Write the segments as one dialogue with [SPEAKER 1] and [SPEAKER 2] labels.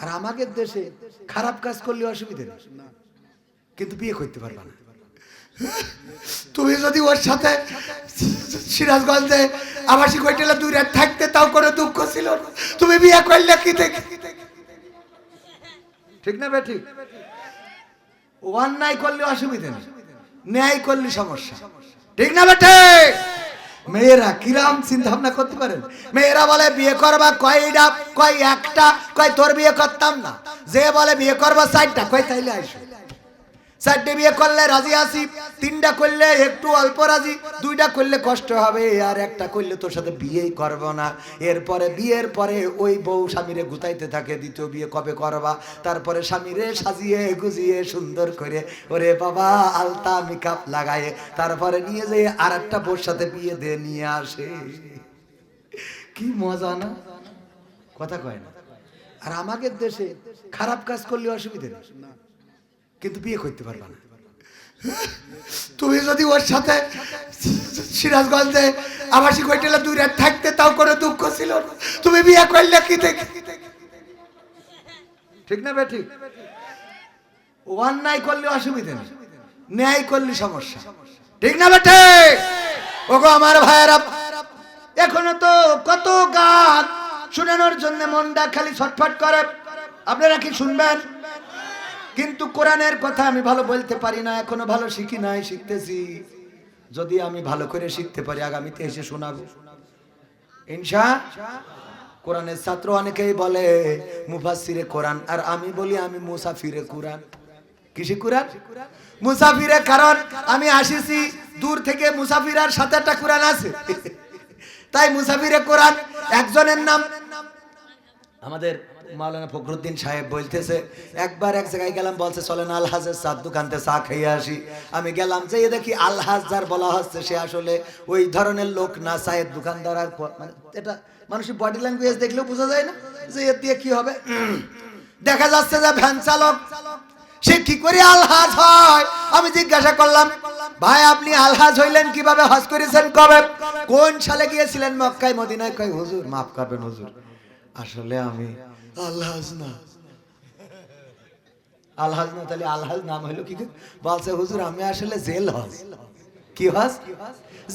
[SPEAKER 1] আর আমাদের দেশে খারাপ কাজ করলে অসুবিধা নেই। কিন্তু বিয়ে করতে পারবা না। তুমি যদি ওর সাথে সিরাজগঞ্জে আবাসিক হোটেলে দুই রাত থাকতে, তাও কোনো দুঃখ ছিল তুমি বিয়ে করলে কি দেখে ঠিক না বে ঠিক অন্যায় করলে অসুবিধা নেই, ন্যায় করলে সমস্যা। ঠিক না বেটে মেয়েরা কিরাম চিন্তা ভাবনা করতে পারেন মেয়েরা বলে, বিয়ে করবা কয়টা কয় একটা? কয় তোর বিয়ে করতাম না। যে বলে, বিয়ে করবা চারটা কয় তাইলে আইসো চারটে বিয়ে করলে রাজি আসি তিনটা করলে একটু অল্প রাজি, দুইটা করলে কষ্ট হবে, আর একটা করলে তোর সাথে বিয়েই করব না। এরপরে বিয়ের পরে ওই বউ স্বামীরে গুতাইতে থাকে, দ্বিতীয় বিয়ে কবে করবা? তারপরে স্বামীরে সাজিয়ে গুজিয়ে সুন্দর করে, ওরে বাবা, আলতা মেকআপ লাগায়ে, তারপরে নিয়ে যেয়ে আর একটা বউর সাথে বিয়ে দিয়ে নিয়ে আসে। কি মজা না? কথা কয় না। আর আমাদের দেশে খারাপ কাজ করলে অসুবিধা নেই। কিন্তু বিয়ে করতে পারবা না। তুমি যদি ওর সাথে সিরাজগঞ্জে আবাসিক হোটেলে দুই রাত থাকতে তাও কোনো দুঃখ ছিল তুমি বিয়ে করলে কি দেখে? ঠিক না ঠিক? অন্যায় করলে অসুবিধা নেই ন্যায় করলে সমস্যা। ঠিক না বেটে ওগো আমার ভাইয়েরা এখনও তো কত গান শোনানোর জন্য মনটা খালি ছটফট করে। আপনারা কি শুনবেন? কিন্তু কোরআনের কথা আমি ভালো বলতে পারি না, এখনও ভালো শিখি নাই, শিখতেছি। যদি আমি ভালো করে শিখতে পারি, আগামীতে এসে শোনাবো। ইনশা, কোরআনের ছাত্র অনেকেই বলে মুফাসিরে কোরআন। আর আমি বলি, আমি মুসাফিরে কোরআন। কিসে কোরআন? মুসাফিরে কারণ আমি আসিছি, দূর থেকে মুসাফিরার সাথে একটা কোরআন আছে। তাই মুসাফিরে কোরআন, একজনের নাম, আমাদের মাওলানা ফখরুদ্দিন সাহেব বলতেছে, একবার এক জায়গায় গেলাম, বলছে, চলেন আলহাজের চার দোকানতে চা খেয়ে আসি। আমি গেলাম, যে দেখি আলহাজ যার বলা হচ্ছে, সে আসলে ওই ধরনের লোক না চায়ের দোকানদার আর মানে এটা মানুষের বডি ল্যাঙ্গুয়েজ দেখলেও বোঝা যায় না যে এর দিয়ে কি হবে। দেখা যাচ্ছে যে ভ্যান চালক, সে কি করে আলহাজ হয়? আমি জিজ্ঞাসা করলাম, ভাই, আপনি আলহাজ হইলেন কীভাবে? হজ করেছেন কবে? কোন সালে গিয়েছিলেন মক্কায়? মদিনায়? কয়, হুজুর, মাফ করবেন, হুজুর। আসলে আমি তাহলে নাম কি? বলছে, হুজুর, আমি আসলে জেল হজ কি হজ?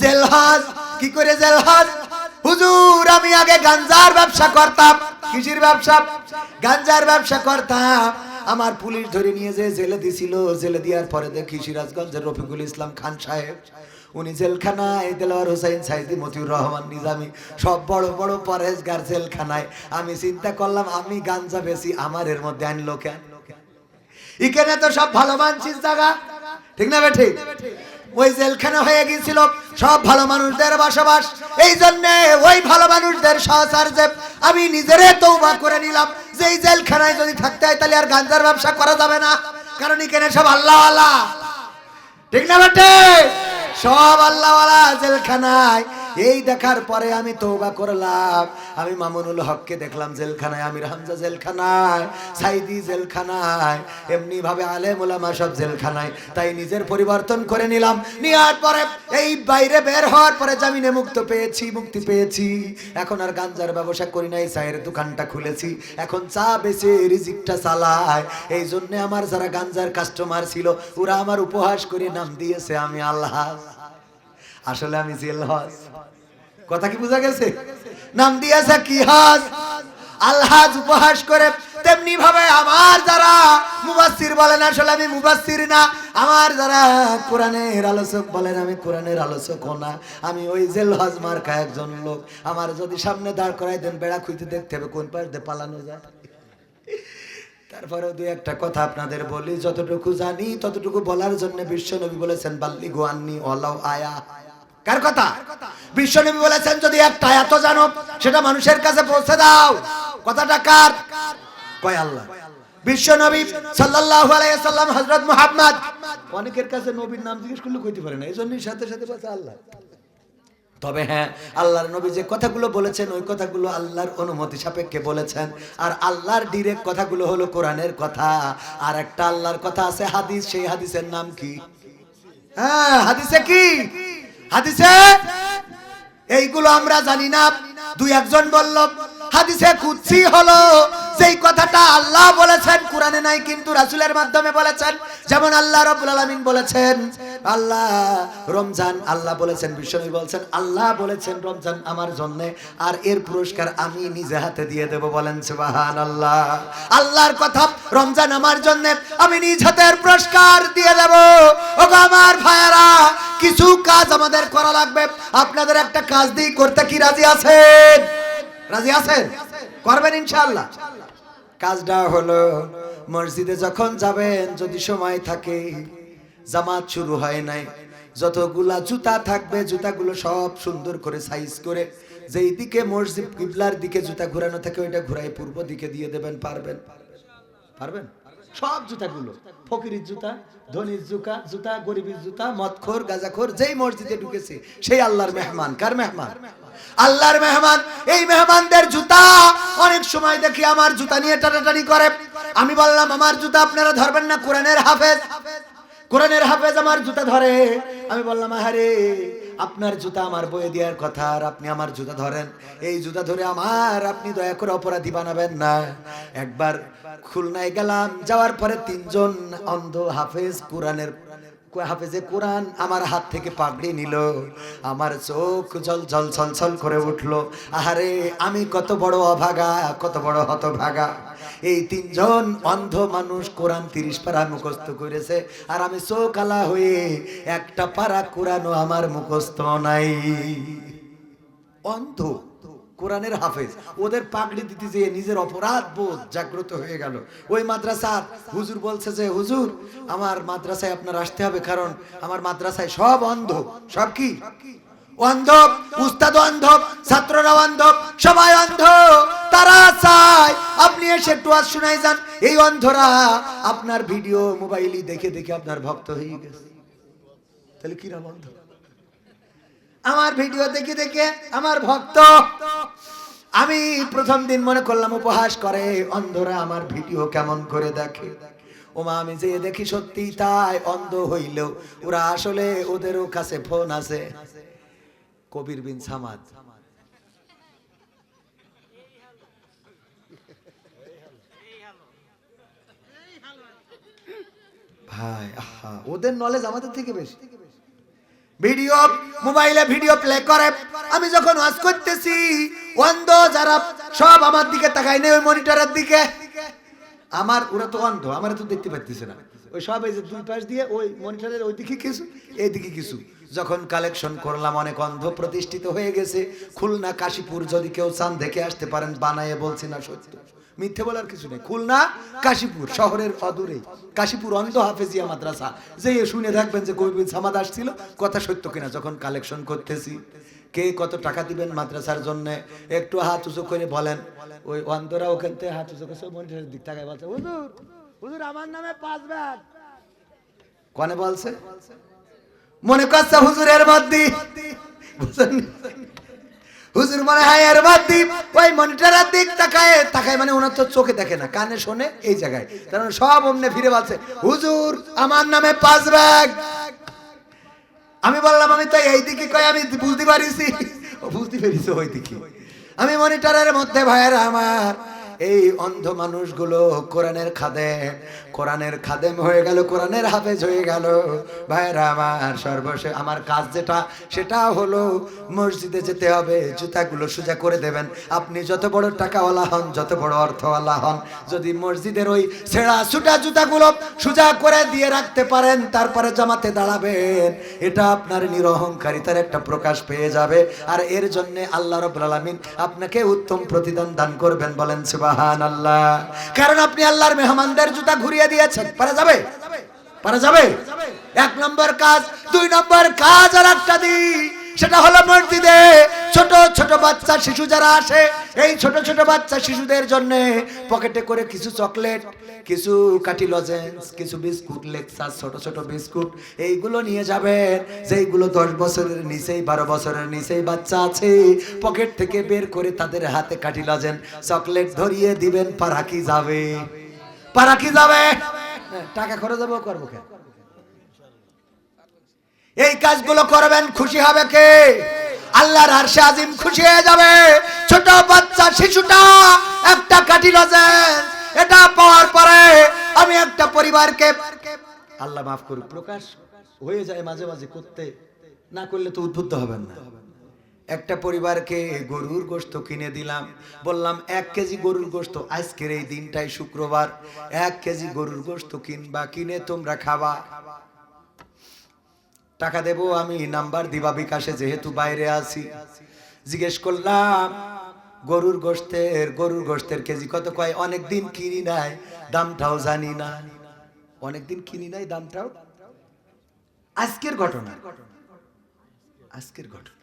[SPEAKER 1] জেল হজ কি করে জেল হজ হুজুর, আমি আগে গাঞ্জার ব্যবসা করতাম। কিসির ব্যবসা? গাঞ্জার ব্যবসা করতাম। আমার পুলিশ ধরে নিয়ে যে জেলে দিছিল। জেলে দেওয়ার পরে দেখি সিরাজগঞ্জের রফিকুল ইসলাম খান সাহেব উনি জেলখানায় দেলোয়ার হোসাইন সাইদি মতিউর রহমান নিজামি সব বড় বড় পরেশগার জেলখানায় আমি চিন্তা করলাম আমি গাঞ্জা বেশি আমার এর মধ্যে আনলো কেন এখানে তো সব ভালো মানছিস জায়গা ঠিক না বেঠি ওই জেলখানা হয়ে গিয়েছিল সব ভালো মানুষদের বসবাস এই জন্য ওই ভালো মানুষদের সহচার্যে আমি নিজেরে তৌবা করে নিলাম যে এই জেলখানায় যদি থাকতে হয় তাহলে আর গাঞ্জার ব্যবসা করা যাবে না কারণ এখানে সব আল্লাহ আল্লাহ ঠিক না বেটে সব আল্লাহওয়ালা জেলখানায় এই দেখার পরে আমি তৌবা করলাম। আমি মামুনুল হককে দেখলাম জেলখানায়, আমির হামজা জেলখানায়, সাইদি জেলখানায় এমনি ভাবে আলেম ওলামা সব জেলখানায়। তাই নিজের পরিবর্তন করে নিলাম। নেওয়ার পরে এই বাইরে বের হওয়ার পরে জামিনে মুক্ত পেয়েছি, মুক্তি পেয়েছি। এখন আর গাঞ্জার ব্যবসা করি নাই, চায়ের দোকানটা খুলেছি। এখন চা বেচে রিজিকটা চালায়। এই জন্যে আমার যারা গাঞ্জার কাস্টমার ছিল, ওরা আমার উপহাস করে নাম দিয়েছে আমি আল্লাহ। আসলে আমি জেল হজ। কথা কি বোঝা গেছে? নাম দিয়েছে কি হজ? আলহাজ উপহাস করে তেমনি ভাবে আমার যারা মুবাসির বলেন, আসলে আমি মুবাসির না। আমার যারা কোরআনের আলোচক বলেন, আমি কোরআনের আলোচক না। আমি ওই জেল একজন লোক। আমার যদি সামনে দাঁড় করাই দেন, বেড়া খুঁজতে দেখতে হবে কোন পাশ দিয়ে পালানো যায়। তারপরে দুই একটা কথা আপনাদের বলি, যতটুকু জানি ততটুকু বলার জন্য বিশ্বনবী বলেছেন বাল্লি গোয়ান্নি অলাও আয়া। কার কথা? বিশ্বনবী বলেছেন, যদি একটা এত জানো, সেটা মানুষের কাছে পৌঁছে দাও। কথাটা কার? কয় আল্লাহ। বিশ্বনবী সাল্লাল্লাহু আলাইহি সাল্লাম হযরত মুহাম্মদ। অনেকের কাছে নবীর নাম জিজ্ঞেস করলে কইতে পারে না এইজন্যই সাথে সাথে বলছে আল্লাহ। তবে হ্যাঁ আল্লাহর নবী যে কথাগুলো বলেছেন, ওই কথাগুলো আল্লাহর অনুমতি সাপেক্ষে বলেছেন। আর আল্লাহর ডিরেক্ট কথাগুলো হলো কোরআনের কথা। আর একটা আল্লাহর কথা আছে, হাদিস, সেই হাদিসের নাম কি? হ্যাঁ হাদিসে কি? হাদিসে? এইগুলো আমরা জানি না। দুই একজন বলল, হাদিসে কুৎসি হলো সেই কথাটা আল্লাহ বলেছেন, কোরআনে নাই কিন্তু রাসুলের মাধ্যমে বলেছেন। যেমন আল্লাহ রাব্বুল আলামিন বলেছেন আল্লাহ, রমজান, আল্লাহ বলেছেন, বিশ্বনবী বলেছেন, আল্লাহ বলেছেন রমজান আমার জন্য, আর এর পুরস্কার আমি নিজে হাতে দিয়ে দেব বলেন সুবহানাল্লাহ। আল্লাহর কথা, রমজান আমার জন্য, আমি নিজ হাতের পুরস্কার দিয়ে দেব। ওগো আমার ভাইয়েরা, কিছু কাজ আমাদের করা লাগবে। আপনাদের একটা কাজ দিয়ে করতে কি রাজি আছেন? রাজি আছেন? করবেন ইনশাআল্লাহ। কাজটা হলো, মসজিদে যখন যাবেন, যদি সময় থাকে জামাত শুরু হয় নাই। যতগুলা জুতা থাকবে, জুতাগুলো সব সুন্দর করে সাইজ করে যেই দিকে মসজিদ কিবলার দিকে জুতা ঘোরানো থাকে, ওইটা ঘুরাই পূর্ব দিকে দিয়ে দেবেন, পারবেন? পারবেন? সব জুতাগুলো। ফকিরের জুতা, ধনির জুতা জুতা, গরিবের জুতা, মদখোর, গাজাখোর, যেই মসজিদে ঢুকেছে, সেই আল্লাহর মেহমান। কার মেহমান? আল্লাহর মেহমান। এই মেহমানদের জুতা অনেক সময় দেখি আমার জুতা নিয়ে টাটাটানি করে। আমি বললাম, আমার জুতা আপনারা ধরবেন না, কোরআনের হাফেজ। কোরআনের হাফেজ আমার জুতা ধরে। আমি বললাম, আহারে, আপনার জুতা আমার বয়ে দেওয়ার কথা আর আপনি আমার জুতা ধরেন। এই জুতা ধরে আমার আপনি দয়া করে অপরাধী বানাবেন না। একবার খুলনায় গেলাম, যাওয়ার পরে তিনজন অন্ধ হাফেজ কোরআনের হাফেজে কোরআন আমার হাত থেকে পাগড়ি নিল। আমার চোখ জল জল ছল ছল করে উঠল। আহারে, আমি কত বড় অভাগা, কত বড় হতভাগা। এই তিনজন অন্ধ মানুষ কোরআন তিরিশ পারা মুখস্থ করেছে। আর আমি চোখ আলা হয়ে একটা পারা কোরআনও আমার মুখস্থ নাই। অন্ধ কোরআনের হাফেজ, ওদের পাগড়ি দিতে যেয়ে নিজের অপরাধ বোধ জাগ্রত হয়ে গেল। ওই মাদ্রাসার হুজুর বলছে যে, হুজুর, আমার মাদ্রাসায় আপনার আসতে হবে কারণ আমার মাদ্রাসায় সব অন্ধ। সব কি? অন্ধ উস্তাদ অন্ধ ছাত্ররা অন্ধ সবাই অন্ধ তারা চায়। আপনি এসে একটু আজ শোনাই যান। এই অন্ধরা আপনার ভিডিও মোবাইলই দেখে দেখে আপনার ভক্ত হয়ে গেছে। তাহলে কিরাম অন্ধ? আমার ভিডিও দেখে দেখে আমার ভক্ত। আমি প্রথম দিন মনে করলাম উপহাস করে, অন্ধরা আমার ভিডিও কেমন করে দেখে? ওমা, আমি যে দেখি সত্যি তাই অন্ধ হইলেও, ওরা আসলে ওদেরও কাছে ফোন আছে। কবির বিন সামাদ। ভাই, আহা, ওদের নলেজ আমাদের থেকে বেশি। ভিডিও, মোবাইলে ভিডিও প্লে করে। আমি যখন ওয়াজ করতেছি, অন্ধ যারা সব আমার দিকে তাকায় নেই, ওই মনিটরের দিকে। আমার, ওরা তো অন্ধ, আমার তো দেখতে পাচ্তেছে না। ওই সব এই যে দুই পাশ দিয়ে ওই মনিটরের ওই দিকে কিছু এই দিকে কিছু। যখন কালেকশন করলাম, অনেক অন্ধ প্রতিষ্ঠিত হয়ে গেছে। খুলনা, কাশীপুর, যদি কেউ চান দেখে আসতে পারেন, বানায়ে বলছি না সত্য। মিথ্যে বলার কিছু নেই। খুলনা, কাশীপুর, শহরের অদূরে। কাশীপুর অন্ধ হাফেজিয়া মাদ্রাসা। যে শুনে থাকবেন যে কবিবিন সামাদ আসছিল, কথা সত্য কিনা যখন কালেকশন করতেছি। কে কত টাকা দিবেন মাদ্রাসার জন্য? একটু হাত উঁচু করে বলেন। ওই অন্ধরা ওখান থেকে হাত উঁচু করে মনিটরের দিক টাকায় বলছে, হুজুর হুজুর, আমার নামে পাঁচ ব্যাগ কনে বলছে? মনে করছে হুজুরের মধ্যে। হুজুর মনে হয় এর বাদি ওই মনিটরের দিক তাকায় তাকায় মানে ওনার তো চোখে দেখে না, কানে শোনে এই জায়গায়। কারণ সব অমনে ফিরে বলছে, হুজুর, আমার নামে পাঁচ ব্যাগ আমি বললাম, আমি তো এই দিকে কই আমি বুঝতে পারিছি। বুঝতে পেরেছি ওই দিকে আমি মনিটরের মধ্যে, ভাইয়েরা আমার এই অন্ধ মানুষগুলো কোরআনের খাদেম কোরআনের খাদেম হয়ে গেল, কোরআনের হাফেজ হয়ে গেল। ভাইয়েরা আমার সর্বশেষ, আমার কাজ যেটা, সেটা হলো মসজিদে যেতে হবে, জুতাগুলো সোজা করে দেবেন। আপনি যত বড় টাকাওয়ালা হন, যত বড় অর্থওয়ালা হন, যদি মসজিদের ওই ছেঁড়া ছুটা জুতাগুলো সোজা করে দিয়ে রাখতে পারেন, তারপরে জামাতে দাঁড়াবেন। এটা আপনার নিরহংকারিতার একটা প্রকাশ পেয়ে যাবে। আর এর জন্য আল্লাহ রব্বুল আলামিন আপনাকে উত্তম প্রতিদান দান করবেন বলেন সুবাহান আল্লাহ কারণ আপনি আল্লাহর মেহমানদের জুতা ঘুরিয়ে দিয়েছেন। পারা যাবে? পারা যাবে? এক নম্বর কাজ, দুই নম্বর কাজ আর একটা দিই সেটা হলো মসজিদে ছোট ছোট বাচ্চা শিশু যারা আসে, এই ছোট ছোট বাচ্চা শিশুদের জন্য পকেটে করে কিছু চকলেট, কিছু কাটি লজেন্স, কিছু বিস্কুট, লেক্সাস, ছোট ছোট বিস্কুট, এইগুলো নিয়ে যাবেন। যেইগুলো দশ বছরের নিচেই, বারো বছরের নিচেই বাচ্চা আছে, পকেট থেকে বের করে তাদের হাতে কাটি লজেন চকলেট ধরিয়ে দিবেন পারা কি যাবে? পারা কি যাবে? টাকা খরচ যাব করব এই কাজগুলো করবেন, খুশি হবে কে? আল্লাহর আরশে আজিম খুশি হয়ে যাবে। ছোট বাচ্চা, শিশুটা একটা কাঠি লজেন্স এটা পাওয়ার পরে আমি একটা পরিবারকে আল্লাহ মাফ করুক, প্রকাশ হয়ে যায় মাঝে মাঝে করতে। না করলে তো উদ্বুদ্ধ হবেন না। একটা পরিবারকে গরুর গোশত কিনে দিলাম। বললাম, এক কেজি গরুর গোশত আজকের এই দিনটাই শুক্রবার। এক কেজি গরুর গোশত কিনবা, কিনে তোমরা খাবা। টাকা দেব আমি, নাম্বার দিবা বিকাশে, যেহেতু বাইরে আছি। জিজ্ঞেস করলাম, গরুর গোশতের গরুর গোশতের কেজি কত? কয়, অনেক দিন কিনি নাই, দামটাও জানি না। অনেক দিন কিনি নাই, দামটাও? আজকের ঘটনা। আজকের ঘটনা।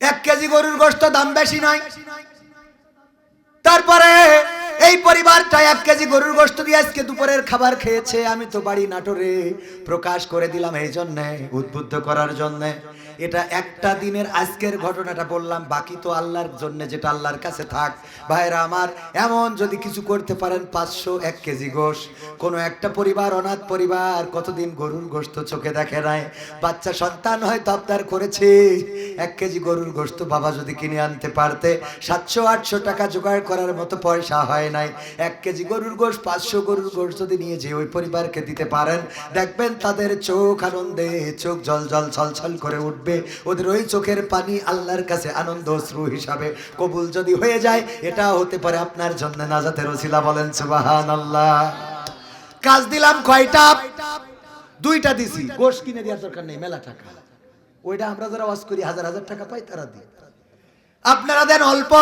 [SPEAKER 1] এক কেজি গরুর গোশত দাম বেশি নয়। তারপরে এই পরিবারটা এক কেজি গরুর গোষ্ঠ দিয়ে আজকে দুপুরের খাবার খেয়েছে। আমি তো বাড়ি নাটোরে প্রকাশ করে দিলাম এই জন্যে উদ্বুদ্ধ করার জন্যে। এটা একটা দিনের আজকের ঘটনাটা বললাম, বাকি তো আল্লাহর জন্য যেটা আল্লাহর কাছে থাক। ভাইরা আমার, এমন যদি কিছু করতে পারেন, পাঁচশো এক কেজি গোশ। কোনো একটা পরিবার, অনাথ পরিবার, কতদিন গরুর গোশত চোখে দেখে নাই? বাচ্চা সন্তান হয়তো আবদার করেছে। এক কেজি গরুর গোশত বাবা যদি কিনে আনতে পারতে, সাতশো, আটশো টাকা জোগাড় করার মতো পয়সা হয় নাই। এক কেজি গরুর গোশ, পাঁচশো গরুর গোশ যদি নিয়ে যে ওই পরিবারকে দিতে পারেন, দেখবেন তাদের চোখ আনন্দে, চোখ জল জল ছলছল করে উঠবে। ওদের ওই চোখের পানি আল্লাহর কাছে আনন্দ অশ্রু হিসাবে কবুল যদি হয়ে যায় এটা হতে পারে আপনার জন্য নাজাতের ওসিলা বলেন সুবাহান আল্লাহ কাজ দিলাম কয়টা? দুইটা দিছি। গোশ কিনে দেওয়ার দরকার নেই, মেলা টাকা। ওইটা আমরা যারা ওয়াজ করি, হাজার হাজার টাকা পাই, তারা দিই। আপনারা দেন অল্প,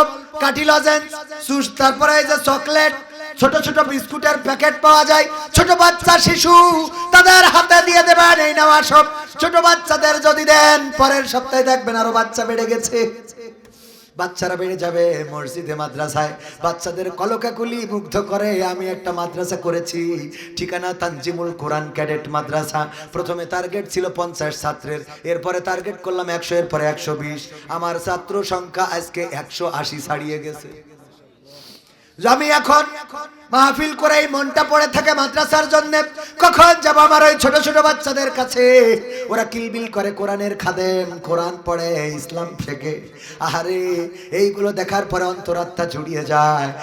[SPEAKER 1] কাঠি লজেন্স সুস তারপরে এই যে চকলেট ছোট ছোট বিস্কুটের প্যাকেট পাওয়া যায়। ছোট বাচ্চা শিশু তাদের হাতে দিয়ে দেবেন, এই নেওয়া সব। ছোট বাচ্চাদের যদি দেন, পরের সপ্তাহে দেখবেন আরও বাচ্চা বেড়ে গেছে। বাচ্চারা বেড়ে যাবে মসজিদে, মাদ্রাসায়। বাচ্চাদের কলকাকুলি মুগ্ধ করে, আমি একটা মাদ্রাসা করেছি। ঠিকানা তানজিমুল কোরআন ক্যাডেট মাদ্রাসা। প্রথমে টার্গেট ছিল পঞ্চাশ ছাত্রের। এরপরে টার্গেট করলাম একশো, এরপরে একশো বিশ। আমার ছাত্র সংখ্যা আজকে একশো আশি ছাড়িয়ে গেছে। আমি এখন মাহফিল করে এই মনটা পড়ে থাকে মাদ্রাসার জন্য। কখন যাব আমার ওই ছোট ছোট বাচ্চাদের কাছে? ওরা কিলবিল করে কোরআনের খাদেম, কোরআন পড়ে, ইসলাম শেখে আহারে, এইগুলো দেখার পরে অন্তরাত্মা জুড়িয়ে যায়।